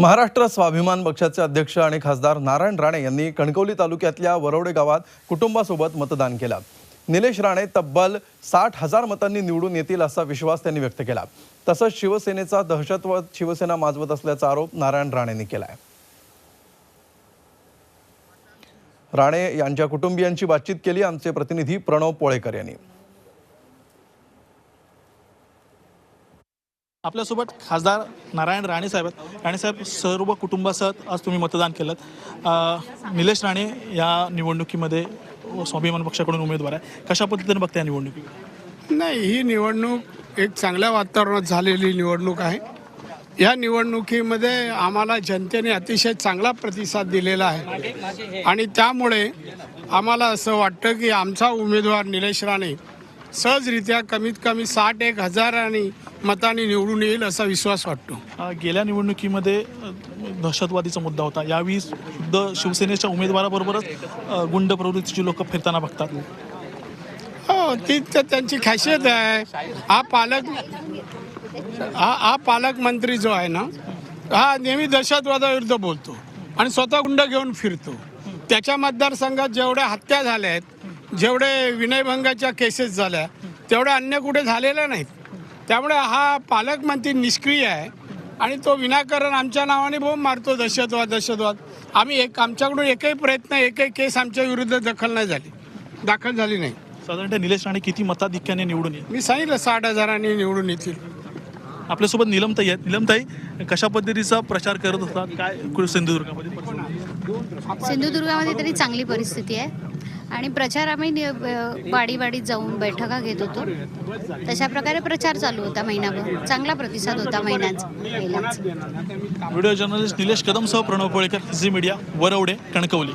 महाराष्ट्र स्वाभिमान पक्षाचे अध्यक्ष आणि खासदार नारायण राणे यांनी कणकवली तालुक्यातल्या वरवडे गावात कुटुंबासोबत मतदान केलं. निलेश राणे तब्बल साठ हजार मतांनी निवडून येतील असा विश्वास त्यांनी व्यक्त केला. तसंच शिवसेनेचा दहशतवाद शिवसेना माजवत असल्याचा आरोप नारायण राणेंनी केला आहे राणे यांच्या कुटुंबियांची बातचीत केली. आमचे प्रतिनिधी प्रणव पोळेकर यांनी. आपल्यासोबत खासदार नारायण राणे साहेब आहेत. राणेसाहेब सर्व कुटुंबासह आज तुम्ही मतदान केलं. निलेश राणे या निवडणुकीमध्ये स्वाभिमान पक्षाकडून उमेदवार आहे. कशा पद्धतीने बघता या निवडणुकी? नाही ही निवडणूक एक चांगल्या वातावरणात झालेली निवडणूक आहे. या निवडणुकीमध्ये आम्हाला जनतेने अतिशय चांगला प्रतिसाद दिलेला आहे. आणि त्यामुळे आम्हाला असं वाटतं की आमचा उमेदवार निलेश राणे सहजरित्या कमीत कमी साठ एक हजारांनी मतांनी निवडून येईल असा विश्वास वाटतो. गेल्या निवडणुकीमध्ये दहशतवादीचा मुद्दा होता. यावेळी सुद्धा शिवसेनेच्या उमेदवाराबरोबरच गुंड प्रवृत्तीची लोक फिरताना बघतात. हो ती तर त्यांची खासियत आहे. हा पालक हा हा पालकमंत्री जो आहे ना हा नेहमी दहशतवादाविरुद्ध बोलतो आणि स्वतः गुंड घेऊन फिरतो. त्याच्या मतदारसंघात जेवढ्या हत्या झाल्या आहेत जेवढे विनयभंगाच्या केसेस झाल्या तेवढ्या अन्य कुठे झालेल्या नाहीत. त्यामुळे हा पालकमंत्री निष्क्रिय आहे आणि तो विनाकारण आमच्या नावाने बोंब मारतो दहशतवाद दहशतवाद. आम्ही एक आमच्याकडून एकही प्रयत्न एकही केस आमच्या विरुद्ध दखल नाही झाली. दाखल झाली नाही. साधारणतः निलेश राणे किती मताधिक्याने निवडून येईल मी सांगितलं साठ हजारांनी निवडून येतील. आपल्यासोबत निलमताई आहेत. निलमताई कशा पद्धतीचा प्रचार करत होता? काय सिंधुदुर्गामध्ये? सिंधुदुर्गामध्ये तरी चांगली परिस्थिती आहे. आणि प्रचार आम्ही नि- वाडी वाडीत जाऊन बैठका घेत होतो. तशा प्रकारे प्रचार चालू होता महिनाभर. चांगला प्रतिसाद होता महिन्याचा. व्हिडिओ जर्नलिस्ट निलेश कदमसह प्रणव पोळेकर झी मीडिया वरवडे कणकवली.